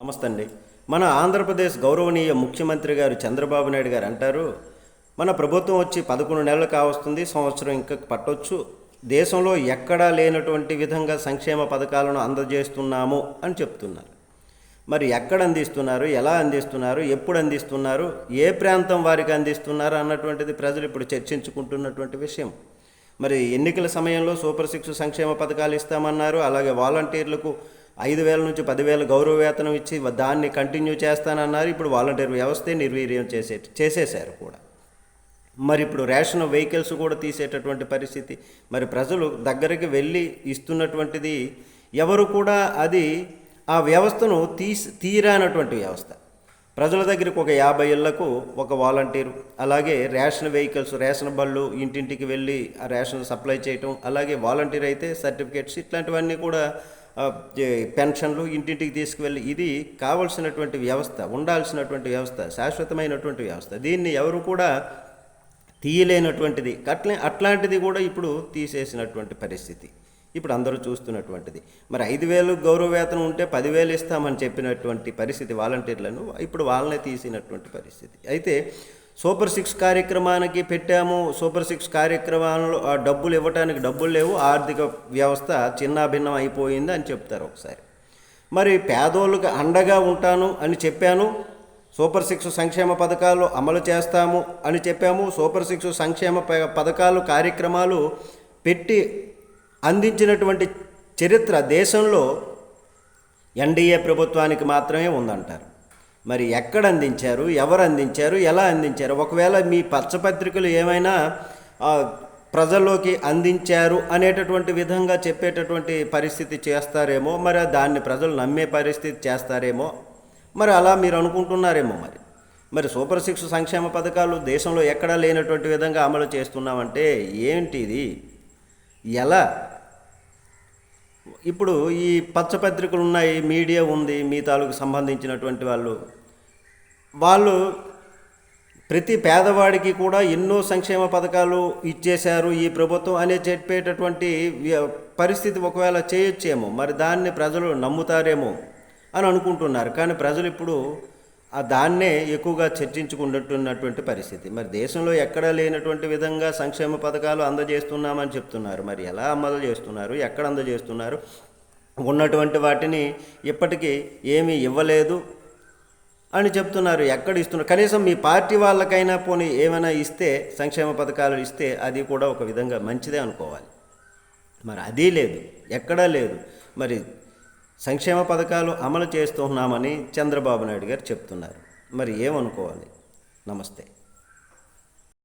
నమస్తే అండి మన ఆంధ్రప్రదేశ్ గౌరవనీయ ముఖ్యమంత్రి గారు చంద్రబాబు నాయుడు గారు అంటారు మన ప్రభుత్వం వచ్చి పదకొండు నెలలు కావస్తుంది సంవత్సరం ఇంకా పట్టొచ్చు. దేశంలో ఎక్కడా లేనటువంటి విధంగా సంక్షేమ పథకాలను అందజేస్తున్నాము అని చెప్తున్నారు. మరి ఎక్కడ అందిస్తున్నారు ఎలా అందిస్తున్నారు ఎప్పుడు అందిస్తున్నారు ఏ ప్రాంతం వారికి అందిస్తున్నారు అన్నటువంటిది ప్రజలు ఇప్పుడు చర్చించుకుంటున్నటువంటి విషయం. మరి ఎన్నికల సమయంలో సూపర్ సిక్స్ సంక్షేమ పథకాలు ఇస్తామన్నారు అలాగే వాలంటీర్లకు ఐదు వేల నుంచి పదివేల గౌరవ వేతనం ఇచ్చి దాన్ని కంటిన్యూ చేస్తానన్నారు. ఇప్పుడు వాలంటీర్ వ్యవస్థే నిర్వీర్యం చేసే చేసేశారు కూడా. మరి ఇప్పుడు రేషన్ వెహికల్స్ కూడా తీసేటటువంటి పరిస్థితి. మరి ప్రజలు దగ్గరికి వెళ్ళి ఇస్తున్నటువంటిది ఎవరు కూడా అది ఆ వ్యవస్థను తీసి తీరానటువంటి వ్యవస్థ. ప్రజల దగ్గరికి ఒక యాభై ఇళ్ళకు ఒక వాలంటీరు అలాగే రేషన్ వెహికల్స్ రేషన్ బళ్ళు ఇంటింటికి వెళ్ళి ఆ రేషన్ సప్లై చేయటం అలాగే వాలంటీర్ అయితే సర్టిఫికేట్స్ ఇట్లాంటివన్నీ కూడా పెన్షన్లు ఇంటింటికి తీసుకువెళ్ళి ఇది కావలసినటువంటి వ్యవస్థ ఉండాల్సినటువంటి వ్యవస్థ శాశ్వతమైనటువంటి వ్యవస్థ. దీన్ని ఎవరు కూడా తీయలేనటువంటిది. అట్లే అట్లాంటిది కూడా ఇప్పుడు తీసేసినటువంటి పరిస్థితి. ఇప్పుడు అందరూ చూస్తున్నటువంటిది. మరి ఐదు వేలు గౌరవ వేతనం ఉంటే పదివేలు ఇస్తామని చెప్పినటువంటి పరిస్థితి వాలంటీర్లను ఇప్పుడు వాళ్ళనే తీసినటువంటి పరిస్థితి. అయితే సూపర్ సిక్స్ కార్యక్రమానికి పెట్టాము. సూపర్ సిక్స్ కార్యక్రమాలలో ఆ డబ్బులు ఇవ్వటానికి డబ్బులు లేవు. ఆర్థిక వ్యవస్థ చిన్నాభిన్నం అయిపోయింది అని చెప్తారు ఒకసారి. మరి పేదోళ్ళకి అండగా ఉంటాను అని చెప్పాను. సూపర్ సిక్స్ సంక్షేమ పథకాలు అమలు చేస్తాము అని చెప్పాము. సూపర్ సిక్స్ సంక్షేమ ప- పథకాలు కార్యక్రమాలు పెట్టి అందించినటువంటి చరిత్ర దేశంలో ఎన్డీఏ ప్రభుత్వానికి మాత్రమే ఉందంటారు. మరి ఎక్కడ అందించారు ఎవరు అందించారు ఎలా అందించారు? ఒకవేళ మీ పచ్చపత్రికలు ఏమైనా ప్రజల్లోకి అందించారు అనేటటువంటి విధంగా చెప్పేటటువంటి పరిస్థితి చేస్తారేమో మరి దాన్ని ప్రజలు నమ్మే పరిస్థితి చేస్తారేమో మరి అలా మీరు అనుకుంటున్నారేమో మరి. మరి సూపర్ సిక్స్ సంక్షేమ పథకాలు దేశంలో ఎక్కడా లేనటువంటి విధంగా అమలు చేస్తున్నామంటే ఏంటి ఇది ఎలా? ఇప్పుడు ఈ పచ్చపత్రికలు ఉన్నాయి మీడియా ఉంది మీ తాలూకు సంబంధించినటువంటి వాళ్ళు వాళ్ళు ప్రతి పేదవాడికి కూడా ఎన్నో సంక్షేమ పథకాలు ఇచ్చేశారు ఈ ప్రభుత్వం అనే చెప్పేటటువంటి పరిస్థితి ఒకవేళ చేయొచ్చేమో మరి దాన్ని ప్రజలు నమ్ముతారేమో అని అనుకుంటున్నారు. కానీ ప్రజలు ఇప్పుడు ఆ దాన్నే ఎక్కువగా చర్చించుకుంటున్నటువంటి పరిస్థితి. మరి దేశంలో ఎక్కడా లేనటువంటి విధంగా సంక్షేమ పథకాలు అందజేస్తున్నామని చెప్తున్నారు. మరి ఎలా అమలు చేస్తున్నారు? ఎక్కడ అందజేస్తున్నారు? ఉన్నటువంటి వాటిని ఇప్పటికీ ఏమీ ఇవ్వలేదు. అని చెప్తున్నారు. ఎక్కడ ఇస్తున్నారు కనీసం మీ పార్టీ వాళ్ళకైనా పోనీ ఏమైనా ఇస్తే సంక్షేమ పథకాలు ఇస్తే అది కూడా ఒక విధంగా మంచిదే అనుకోవాలి. మరి అది లేదు. ఎక్కడా లేదు. మరి సంక్షేమ పథకాలు అమలు చేస్తున్నామని చంద్రబాబు నాయుడు గారు చెప్తున్నారు. మరి ఏమనుకోవాలి? నమస్తే.